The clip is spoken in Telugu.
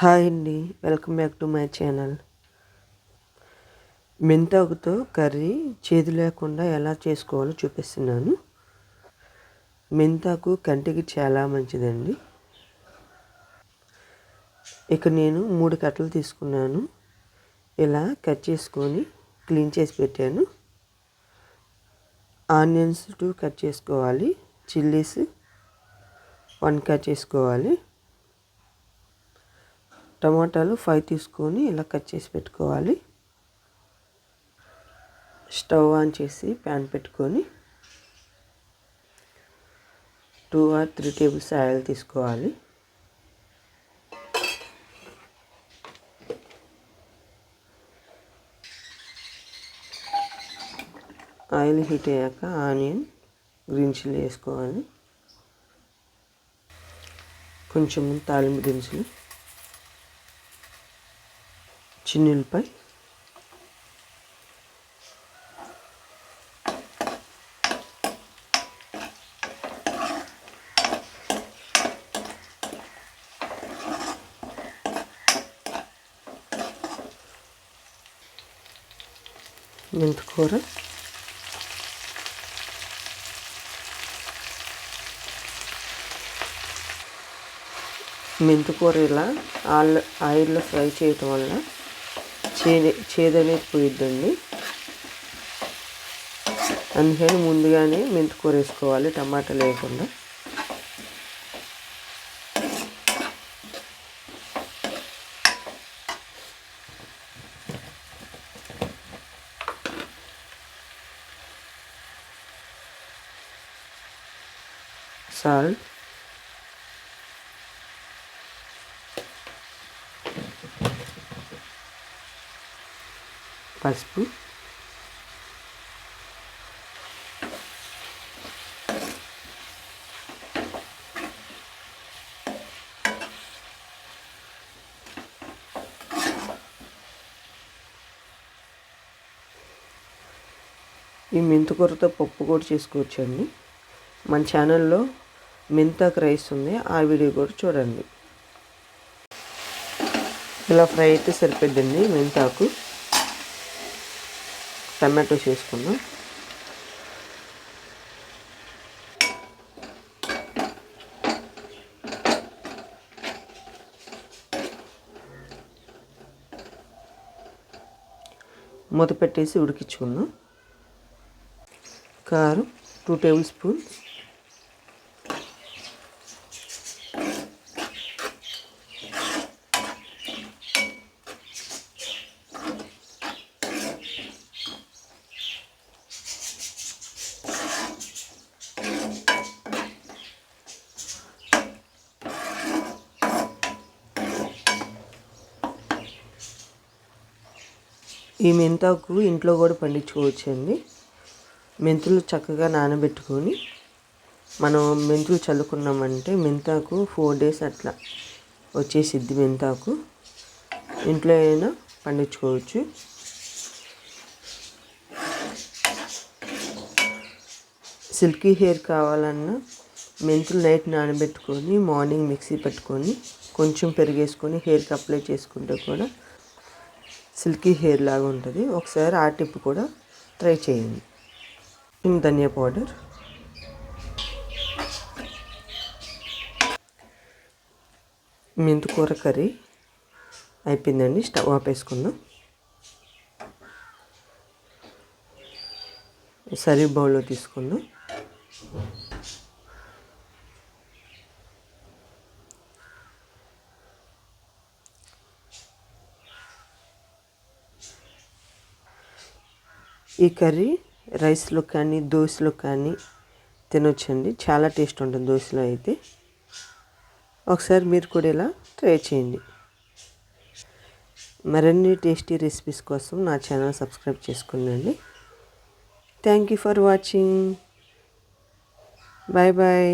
హాయ్ అండి welcome back to my channel. మెంతాకుతో curry చేదు లేకుండా ఎలా చేసుకోవాలో చూపిస్తున్నాను. మెంతాకు కంటికి చాలా మంచిదండి. ఇక నేను మూడు కట్టలు తీసుకున్నాను. ఇలా కట్ చేసుకొని క్లీన్ చేసి పెట్టాను. ఆనియన్స్ టూ కట్ చేసుకోవాలి. చిల్లీస్ వన్ కట్ చేసుకోవాలి. టమాటాలు ఫైవ్ తీసుకొని ఇలా కట్ చేసి పెట్టుకోవాలి. స్టవ్ ఆన్ చేసి ప్యాన్ పెట్టుకొని two or three tables oil తీసుకోవాలి. ఆయిల్ హీట్ అయ్యాక ఆనియన్ గ్రీన్ చిల్లీ వేసుకోవాలి. కొంచెం తాలింపు దినుసులు. చిన్నులపై. మెంతికూర. మెంతికూర ఇలా ఆయిల్ ఆయిల్లో ఫ్రై చేయటం వల్ల చేదు చేదనేది పోయిద్దండి. అందుకని ముందుగానే మెంతికూర వేసుకోవాలి టమాటా లేకుండా. సాల్ట్. పసుపు. ఈ మెంతుకూరతో పప్పు కూడా చేసుకోవచ్చండి. మన ఛానల్లో మెంతాకు రైస్ ఉంది ఆ వీడియో కూడా చూడండి. ఇలా ఫ్రై అయితే సరిపోద్దండి మెంతాకు టమాటో వేసుకుందాం మూత పెట్టేసి ఉడికించుకుందాం కారం టూ టేబుల్ స్పూన్స్ ఈ మెంతాకు ఇంట్లో కూడా పండించుకోవచ్చండి. మెంతులు చక్కగా నానబెట్టుకొని మనం మెంతులు చల్లుకున్నామంటే మెంతాకు ఫోర్ డేస్ అట్లా వచ్చేసిద్ది మెంతాకు. ఇంట్లో అయినా పండించుకోవచ్చు. సిల్కీ హెయిర్ కావాలన్నా మెంతులు నైట్ నానబెట్టుకొని మార్నింగ్ మిక్సీ పెట్టుకొని కొంచెం పెరిగేసుకొని హెయిర్కి అప్లై చేసుకుంటే కూడా సిల్కీ హెయిర్ లాగా ఉంటుంది. ఒకసారి ఆ టిప్ కూడా ట్రై చేయండి. ధనియా పౌడర్. మెంతికూర కర్రీ అయిపోయిందండి. స్టవ్ ఆపేసుకుందాం సరి బౌల్లో తీసుకుందాం. ఈ కర్రీ రైస్లో కానీ దోశలో కానీ తినొచ్చండి. చాలా టేస్ట్ ఉంటుంది దోశలో అయితే. ఒకసారి మీరు కూడా ఇలా ట్రై చేయండి. మరిన్ని టేస్టీ రెసిపీస్ కోసం నా ఛానల్ సబ్స్క్రైబ్ చేసుకోండి thank you for watching. Bye bye.